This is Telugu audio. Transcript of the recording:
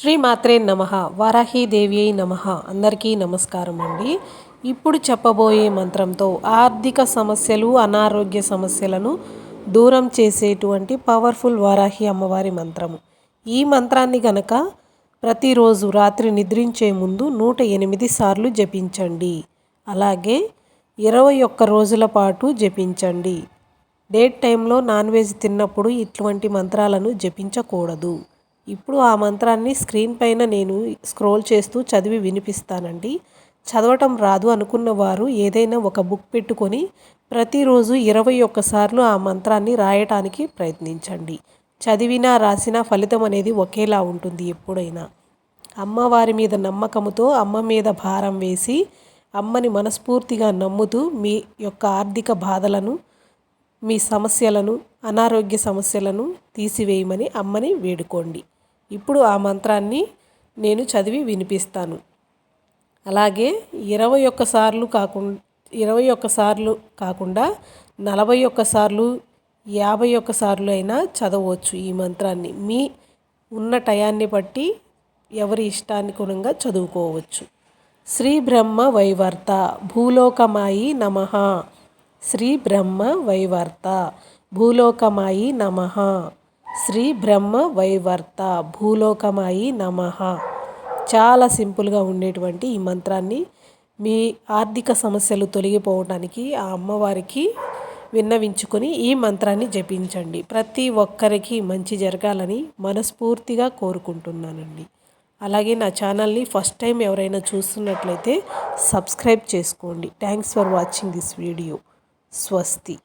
శ్రీ మాత్రే నమ వారాహీదేవి అయి నమ. అందరికీ నమస్కారం అండి. ఇప్పుడు చెప్పబోయే మంత్రంతో ఆర్థిక సమస్యలు అనారోగ్య సమస్యలను దూరం చేసేటువంటి పవర్ఫుల్ వారాహి అమ్మవారి మంత్రము. ఈ మంత్రాన్ని గనక ప్రతిరోజు రాత్రి నిద్రించే ముందు నూట ఎనిమిది సార్లు జపించండి. అలాగే ఇరవై ఒక్క రోజుల పాటు జపించండి. డేట్ టైంలో నాన్ వెజ్ తిన్నప్పుడు ఇటువంటి మంత్రాలను జపించకూడదు. ఇప్పుడు ఆ మంత్రాన్ని స్క్రీన్ పైన నేను స్క్రోల్ చేస్తూ చదివి వినిపిస్తానండి. చదవటం రాదు అనుకున్న వారు ఏదైనా ఒక బుక్ పెట్టుకొని ప్రతిరోజు ఇరవై ఒక్కసార్లు ఆ మంత్రాన్ని రాయటానికి ప్రయత్నించండి. చదివినా రాసినా ఫలితం అనేది ఒకేలా ఉంటుంది ఎప్పుడైనా. అమ్మవారి మీద నమ్మకముతో అమ్మ మీద భారం వేసి అమ్మని మనస్ఫూర్తిగా నమ్ముతూ మీ యొక్క ఆర్థిక బాధలను మీ సమస్యలను అనారోగ్య సమస్యలను తీసివేయమని అమ్మని వేడుకోండి. ఇప్పుడు ఆ మంత్రాన్ని నేను చదివి వినిపిస్తాను. అలాగే ఇరవై ఒక్కసార్లు కాకుండా ఇరవై ఒక్కసార్లు కాకుండా నలభై ఒక్కసార్లు యాభై ఒక్కసార్లు అయినా చదవచ్చు ఈ మంత్రాన్ని. మీ ఉన్న టయాన్ని బట్టి ఎవరి ఇష్టానుగుణంగా చదువుకోవచ్చు. శ్రీ బ్రహ్మ వైవర్త భూలోకమాయి నమ. శ్రీ బ్రహ్మ వైవర్త భూలోకమాయి నమ. శ్రీ బ్రహ్మ వైవర్త భూలోకమాయి నమ. చాలా సింపుల్గా ఉండేటువంటి ఈ మంత్రాన్ని మీ ఆర్థిక సమస్యలు తొలగిపోవడానికి ఆ అమ్మవారికి విన్నవించుకొని ఈ మంత్రాన్ని జపించండి. ప్రతి ఒక్కరికి మంచి జరగాలని మనస్ఫూర్తిగా కోరుకుంటున్నానండి. అలాగే నా ఛానల్ని ఫస్ట్ టైం ఎవరైనా చూస్తున్నట్లయితే సబ్స్క్రైబ్ చేసుకోండి. Thanks for watching this video. स्वस्ति।